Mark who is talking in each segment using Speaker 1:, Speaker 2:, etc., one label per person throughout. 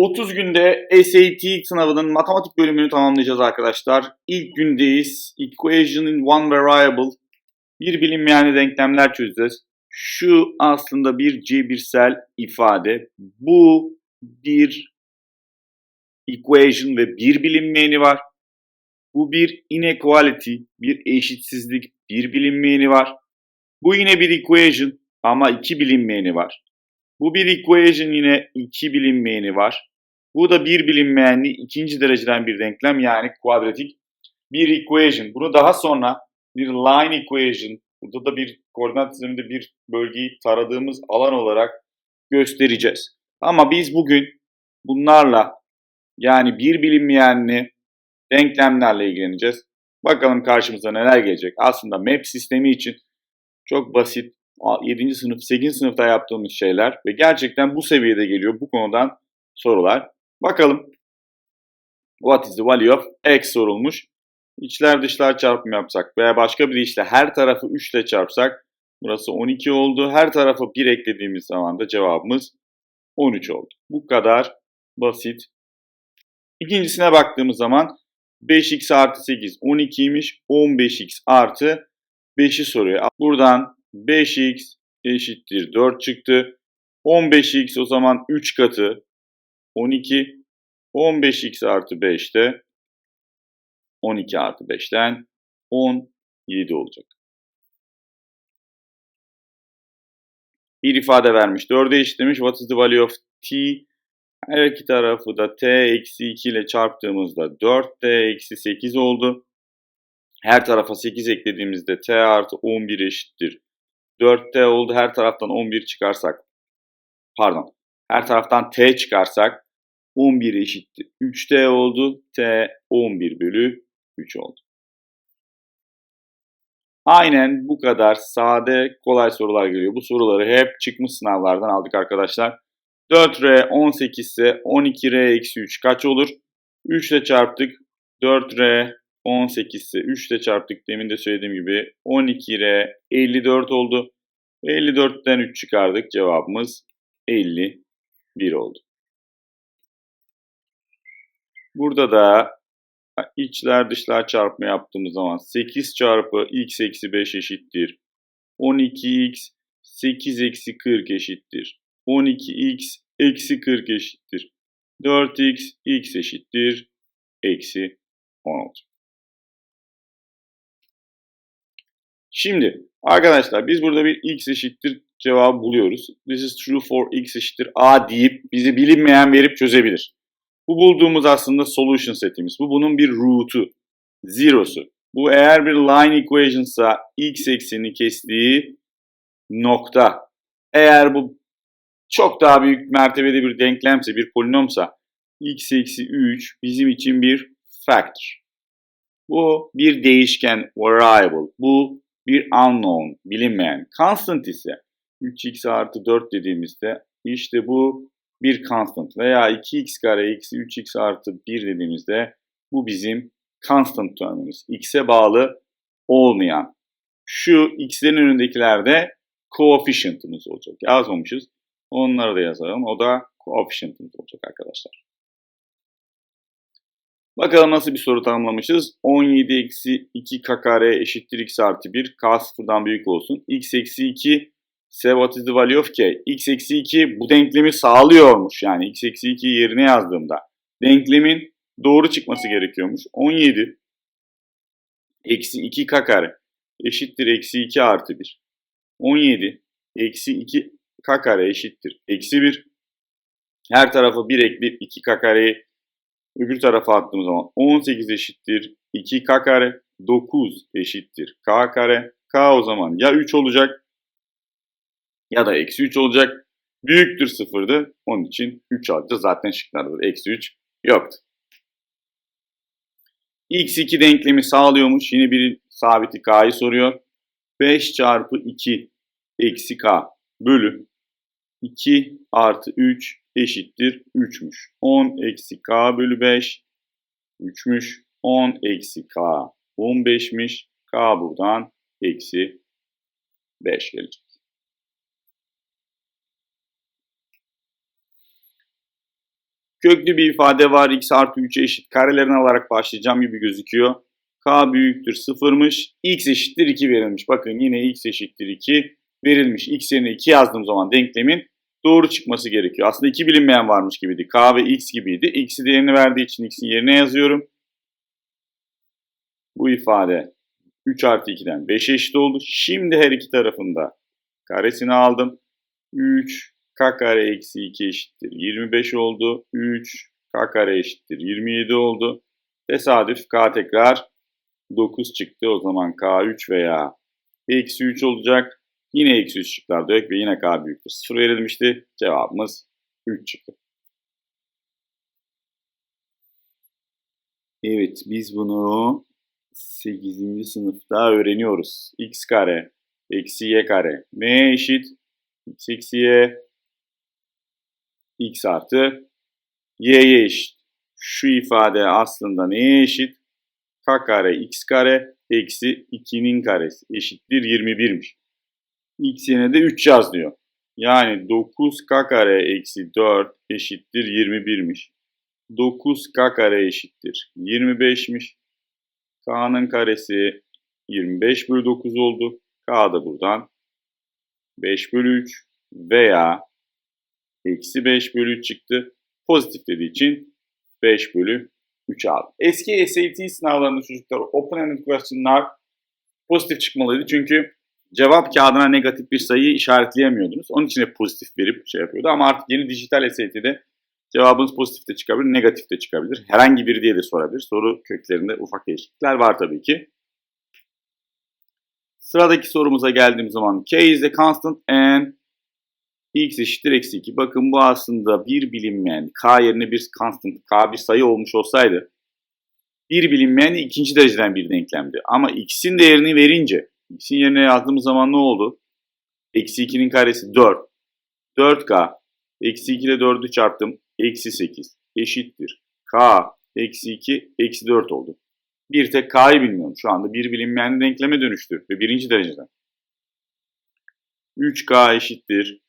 Speaker 1: 30 günde SAT sınavının matematik bölümünü tamamlayacağız arkadaşlar. İlk gündeyiz. Equation in one variable. Bir bilinmeyen denklemler çözeceğiz. Şu aslında bir cebirsel ifade. Bu bir equation ve bir bilinmeyeni var. Bu bir inequality, bir eşitsizlik, bir bilinmeyeni var. Bu yine bir equation ama iki bilinmeyeni var. Bu bir equation yine iki bilinmeyeni var. Bu da bir bilinmeyenli ikinci dereceden bir denklem yani kuadratik bir equation. Bunu daha sonra bir line equation, burada da bir koordinat sisteminde bir bölgeyi taradığımız alan olarak göstereceğiz. Ama biz bugün bunlarla yani bir bilinmeyenli denklemlerle ilgileneceğiz. Bakalım karşımıza neler gelecek. Aslında map sistemi için çok basit 7. sınıf, 8. sınıfta yaptığımız şeyler ve gerçekten bu seviyede geliyor bu konudan sorular. Bakalım. What is the value of x sorulmuş. İçler dışlar çarpımı yapsak veya başka bir işle her tarafı 3 ile çarpsak burası 12 oldu. Her tarafı 1 eklediğimiz zaman da cevabımız 13 oldu. Bu kadar basit. İkincisine baktığımız zaman 5x artı 8 12'ymiş. 15x artı 5'i soruyor. Buradan 5x eşittir 4 çıktı. 15x o zaman 3 katı 12. 15x artı 5 de 12 artı 5'ten 17 olacak. Bir ifade vermiş. 4'e eşitlemiş. What is the value of t? Her iki tarafı da t eksi 2 ile çarptığımızda 4t eksi 8 oldu. Her tarafa 8 eklediğimizde t artı 11 eşittir 4t oldu. Her taraftan 11 çıkarsak pardon her taraftan t çıkarsak 11 eşittir 3t oldu. t 11 bölü 3 oldu. Aynen bu kadar sade kolay sorular geliyor. Bu soruları hep çıkmış sınavlardan aldık arkadaşlar. 4r 18 ise 12r eksi 3 kaç olur? 3 ile çarptık. 4r 18 ise 3 ile çarptık. Demin de söylediğim gibi 12r 54 oldu. 54'ten 3 çıkardık. Cevabımız 51 oldu. Burada da içler dışlar çarpma yaptığımız zaman 8 çarpı x eksi 5 eşittir. 12x 8 eksi 40 eşittir. 12x eksi 40 eşittir. 4x x eşittir. Eksi 10 olacak. Şimdi arkadaşlar biz burada bir x eşittir cevabı buluyoruz. This is true for x eşittir a deyip bizi bilinmeyen verip çözebilir. Bu bulduğumuz aslında solution setimiz. Bu bunun bir root'u, zero'su. Bu eğer bir line equation ise x eksenini kestiği nokta. Eğer bu çok daha büyük mertebede bir denklemse, bir polinomsa x eksi 3 bizim için bir factor. Bu bir değişken, variable. Bu bir unknown, bilinmeyen. Constant ise 3x artı 4 dediğimizde işte bu bir constant veya 2x kare eksi 3x artı 1 dediğimizde bu bizim constant termimiz. x'e bağlı olmayan. Şu x'lerin önündekilerde coefficient'ımız olacak. Yazmamışız. Onları da yazalım. O da coefficient'ımız olacak arkadaşlar. Bakalım nasıl bir soru tanımlamışız. 17 eksi 2 k kare eşittir x artı 1. k sıfırdan büyük olsun. x eksi 2 ise what k? x eksi 2 bu denklemi sağlıyormuş. Yani x eksi 2'yi yerine yazdığımda denklemin doğru çıkması gerekiyormuş. 17 eksi 2 k kare eşittir eksi 2 artı 1. 17 eksi 2 k kare eşittir eksi 1. Her tarafa 1 ekleyip 2 k kareyi öbür tarafa attığım zaman 18 eşittir 2k kare 9 eşittir k kare k o zaman ya 3 olacak ya da eksi 3 olacak. Büyüktür sıfırdı. Onun için 3 alacağız. Zaten şıklarda eksi 3 yoktu. x2 denklemi sağlıyormuş. Yine bir sabiti k'yı soruyor. 5 çarpı 2 eksi k bölü 2 artı 3 eşittir 3'müş. 10 eksi k bölü 5 3'müş. 10 eksi k 15'miş. K buradan eksi 5 gelecek. Köklü bir ifade var. x artı 3'e eşit. Karelerini alarak başlayacağım gibi gözüküyor. k büyüktür 0'mış. x eşittir 2 verilmiş. Bakın yine x eşittir 2 verilmiş. x yerine 2 yazdığım zaman denklemin doğru çıkması gerekiyor. Aslında iki bilinmeyen varmış gibiydi. K ve X gibiydi. X'i değerini verdiği için X'in yerine yazıyorum. Bu ifade 3 artı 2'den 5 eşit oldu. Şimdi her iki tarafında karesini aldım. 3 k kare eksi 2 eşittir 25 oldu. 3 k kare eşittir 27 oldu. Tesadüf k tekrar 9 çıktı. O zaman k 3 veya eksi 3 olacak. Yine eksi 3 şıklarda yok ve yine k büyüktür. 0 verilmişti. Cevabımız 3 çıktı. Evet biz bunu 8. sınıfta öğreniyoruz. x kare eksi y kare neye eşit? x eksi y x artı y'ye eşit. Şu ifade aslında neye eşit? k kare x kare eksi 2'nin karesi eşittir 21'miş. x yerine de 3 yaz diyor. Yani 9k kare eksi 4 eşittir 21'miş. 9k kare eşittir 25'miş. k'nın karesi 25 bölü 9 oldu. k da buradan 5 bölü 3 veya eksi 5 bölü 3 çıktı. Pozitif dediği için 5 bölü 3 aldım. Eski SAT sınavlarında çocuklar open-ended question'lar pozitif çıkmalıydı. Çünkü cevap kağıdına negatif bir sayıyı işaretleyemiyordunuz. Onun için hep pozitif verip şey yapıyordu. Ama artık yeni dijital SAT'de cevabınız pozitif de çıkabilir, negatif de çıkabilir. Herhangi biri diye de sorabilir. Soru köklerinde ufak değişiklikler var tabii ki. Sıradaki sorumuza geldiğim zaman k is a constant and x eşittir eksi 2. Bakın bu aslında bir bilinmeyen k yerine bir constant, k bir sayı olmuş olsaydı bir bilinmeyen ikinci dereceden bir denklemdi. Ama x'in değerini verince x'in yerine yazdığımız zaman ne oldu? Eksi 2'nin karesi 4. 4k. Eksi 2 ile 4'ü çarptım. Eksi 8 eşittir. K eksi 2 eksi 4 oldu. Bir tek K'yı bilmiyorum. Şu anda bir bilinmeyen denkleme dönüştü. Ve birinci dereceden. 3K eşittir.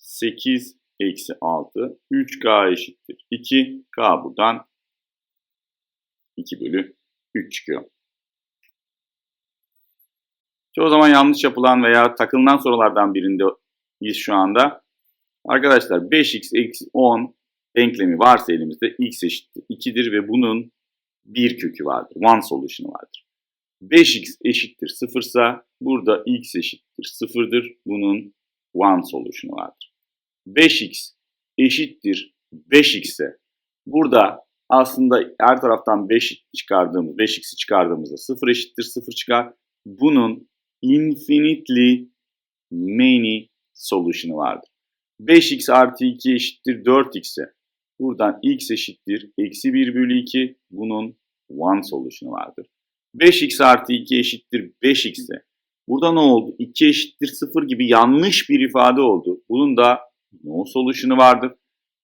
Speaker 1: 8 eksi 6. 3K eşittir. 2. K buradan 2 bölü 3 çıkıyor. Çoğu zaman yanlış yapılan veya takılınan sorulardan birindeyiz şu anda. Arkadaşlar 5x eksi 10 denklemi varsa elimizde x eşittir 2'dir ve bunun bir kökü vardır. One solution'ı vardır. 5x eşittir 0 ise burada x eşittir 0'dır. Bunun one solution'ı vardır. 5x eşittir 5x ise burada aslında her taraftan 5 çıkardığımız, 5x'i çıkardığımızda 0 eşittir 0 çıkar. Bunun infinitely many solution'ı vardır. 5x artı 2 eşittir 4x ise buradan x eşittir eksi 1 bölü 2 bunun one solution'ı vardır. 5x artı 2 eşittir 5x ise burada ne oldu? 2 eşittir 0 gibi yanlış bir ifade oldu. Bunun da no solution'ı vardır.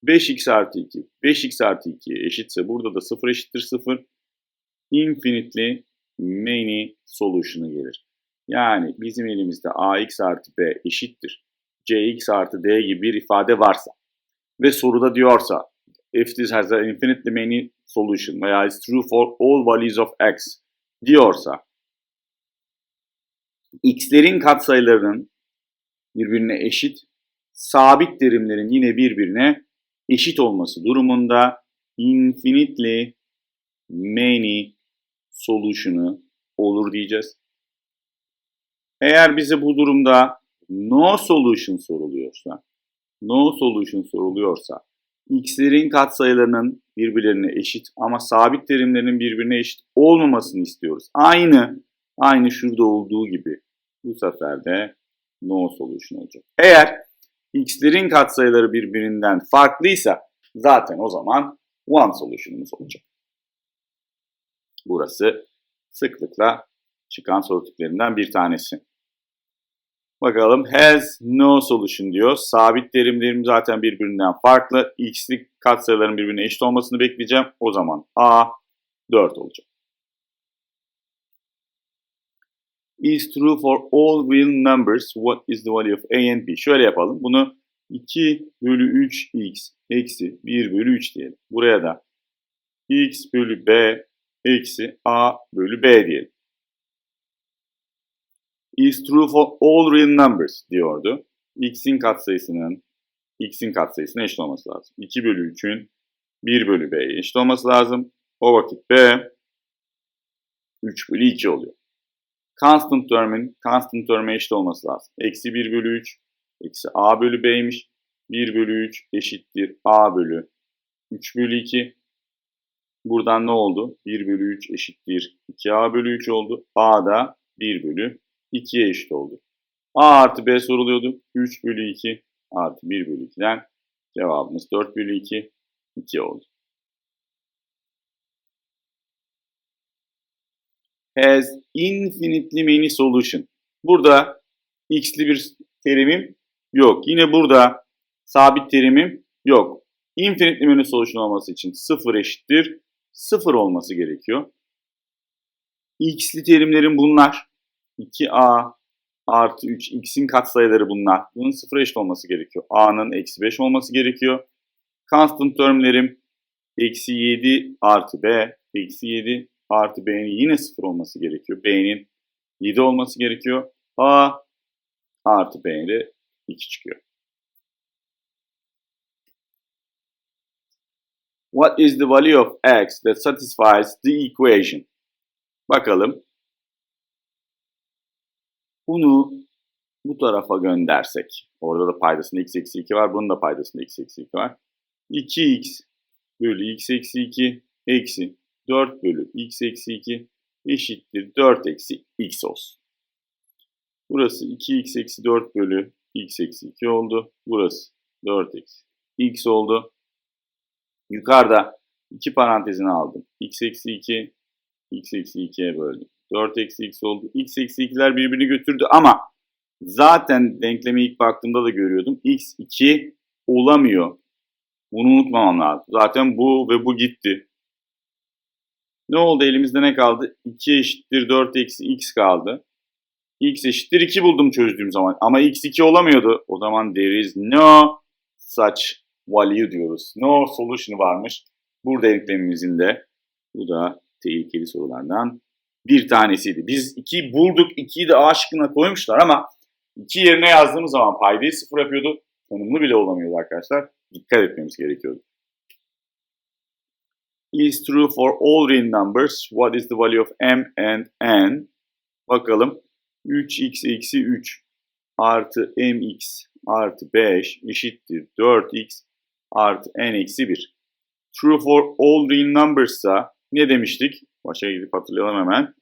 Speaker 1: 5x artı 2, 5x artı 2 eşitse burada da 0 eşittir 0. Infinitely many solution'ı gelir. Yani bizim elimizde ax artı b eşittir cx artı d gibi bir ifade varsa ve soruda diyorsa if this has an infinitely many solution veya is true for all values of x diyorsa x'lerin katsayılarının birbirine eşit, sabit terimlerin yine birbirine eşit olması durumunda infinitely many solution'ı olur diyeceğiz. Eğer bize bu durumda no solution soruluyorsa, no solution soruluyorsa, x'lerin katsayılarının birbirlerine eşit ama sabit terimlerin birbirine eşit olmamasını istiyoruz. Aynı, aynı şurada olduğu gibi bu sefer de no solution olacak. Eğer x'lerin katsayıları birbirinden farklıysa zaten o zaman one solution'umuz olacak. Burası sıklıkla çıkan soru tiplerinden bir tanesi. Bakalım has no solution diyor. Sabit terimlerim zaten birbirinden farklı. X'lik katsayıların birbirine eşit olmasını bekleyeceğim. O zaman A 4 olacak. Is true for all real numbers. What is the value of A and B? Şöyle yapalım. Bunu 2 bölü 3x eksi 1 bölü 3 diyelim. Buraya da x bölü b eksi a bölü b diyelim. Is true for all real numbers diyordu. x'in katsayısının x'in katsayısına eşit olması lazım. 2 bölü 3'ün 1 bölü b'ye eşit olması lazım. O vakit b 3 bölü 2 oluyor. Constant term'in constant term'e eşit olması lazım. Eksi 1 bölü 3 eksi a bölü b'ymiş. 1 bölü 3 eşittir a bölü 3 bölü 2. Buradan ne oldu? 1 bölü 3 eşittir 2a bölü 3 oldu. a da 1 bölü 2'ye eşit oldu. a artı b soruluyordu. 3 bölü 2 artı 1 bölü 2'den cevabımız 4 bölü 2 2 oldu. Has infinitely many solution. Burada x'li bir terimim yok. Yine burada sabit terimim yok. Infinitely many solution olması için 0 eşittir 0 olması gerekiyor. x'li terimlerim bunlar. 2a artı 3 x'in katsayıları bunlar. Bunun 0 eşit olması gerekiyor. a'nın eksi 5 olması gerekiyor. Constant termlerim eksi 7 artı b eksi 7 artı b'nin yine 0 olması gerekiyor. b'nin 7 olması gerekiyor. a artı b'de 2 çıkıyor. What is the value of x that satisfies the equation? Bakalım. Bunu bu tarafa göndersek. Orada da paydasında x eksi 2 var. Bunun da paydasında x eksi 2 var. 2x bölü x eksi 2 eksi 4 bölü x eksi 2 eşittir 4 eksi x olsun. Burası 2x eksi 4 bölü x eksi 2 oldu. Burası 4 eksi x oldu. Yukarıda iki parantezini aldım. x eksi 2 x eksi 2'ye böldüm. 4 eksi x oldu. x eksi 2'ler birbirini götürdü ama zaten denkleme ilk baktığımda da görüyordum. x 2 olamıyor. Bunu unutmamam lazım. Zaten bu ve bu gitti. Ne oldu elimizde ne kaldı? 2 eşittir 4 eksi x kaldı. x eşittir 2 buldum çözdüğüm zaman. Ama x 2 olamıyordu. O zaman is no such value diyoruz. No solution varmış. Bu denklemimizin de bu da tehlikeli sorulardan bir tanesiydi. Biz 2'yi bulduk. 2'yi de A şıkkına koymuşlar ama 2 yerine yazdığımız zaman paydayı 0 yapıyordu. Tanımlı bile olamıyordu arkadaşlar. Dikkat etmemiz gerekiyordu. İs true for all real numbers. What is the value of m and n? Bakalım. 3x eksi 3 artı mx artı 5 eşittir 4x artı n eksi 1. True for all real numbers'a ne demiştik? Başa gidip hatırlayalım hemen.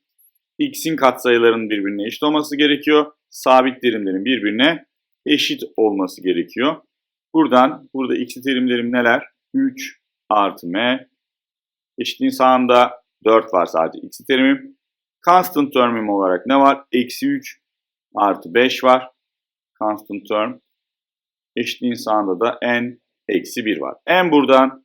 Speaker 1: x'in katsayılarının birbirine eşit olması gerekiyor. Sabit terimlerin birbirine eşit olması gerekiyor. Buradan, burada x'li terimlerim neler? 3 artı m Eşitliğin sağında 4 var sadece x'li terimim. Constant termim olarak ne var? Eksi 3 artı 5 var. Constant term. Eşitliğin sağında da n eksi 1 var. n buradan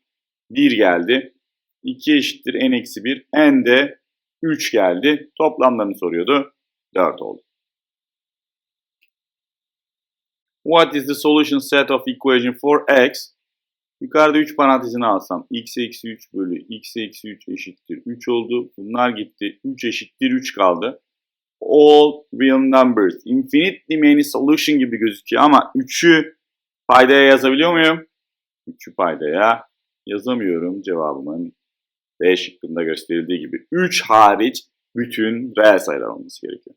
Speaker 1: 1 geldi. 2 eşittir n eksi 1. n de 3 geldi. Toplamlarını soruyordu. 4 oldu. What is the solution set of equation for x? Yukarıda 3 parantezini alsam x eksi 3 bölü x eksi 3 eşittir 3 oldu. Bunlar gitti. 3 eşittir 3 kaldı. All real numbers. Infinitely many solution gibi gözüküyor ama 3'ü paydaya yazabiliyor muyum? 3'ü paydaya yazamıyorum. Cevabımın B şıkkında gösterildiği gibi 3 hariç bütün reel sayılar olması gerekiyor.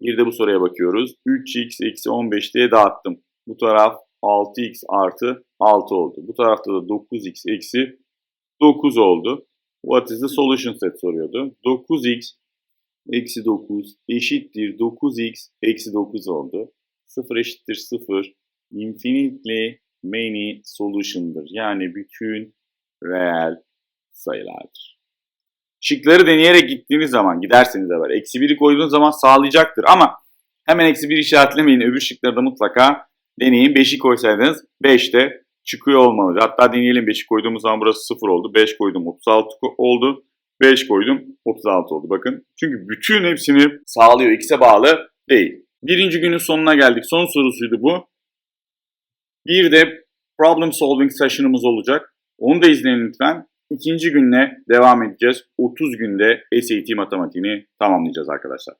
Speaker 1: Bir de bu soruya bakıyoruz. 3x eksi 15 diye dağıttım. Bu taraf 6x artı 6 oldu. Bu tarafta da 9x eksi 9 oldu. What is the solution set soruyordu. 9x eksi 9 eşittir 9x eksi 9 oldu. 0 eşittir 0. Infinitely many solution'dır. Yani bütün reel sayılardır. Şıkları deneyerek gittiğiniz zaman giderseniz eğer eksi 1'i koyduğunuz zaman sağlayacaktır ama hemen eksi 1 işaretlemeyin. Öbür şıkları da mutlaka Deneyin 5'i koysaydınız 5 de çıkıyor olmalıydı. Hatta deneyelim 5'i koyduğumuz zaman burası 0 oldu. 5 koydum 36 oldu. 5 koydum 36 oldu bakın. Çünkü bütün hepsini sağlıyor. X'e bağlı değil. Birinci günün sonuna geldik. Son sorusuydu bu. Bir de problem solving session'ımız olacak. Onu da izleyin lütfen. İkinci günle devam edeceğiz. 30 günde SAT matematiğini tamamlayacağız arkadaşlar.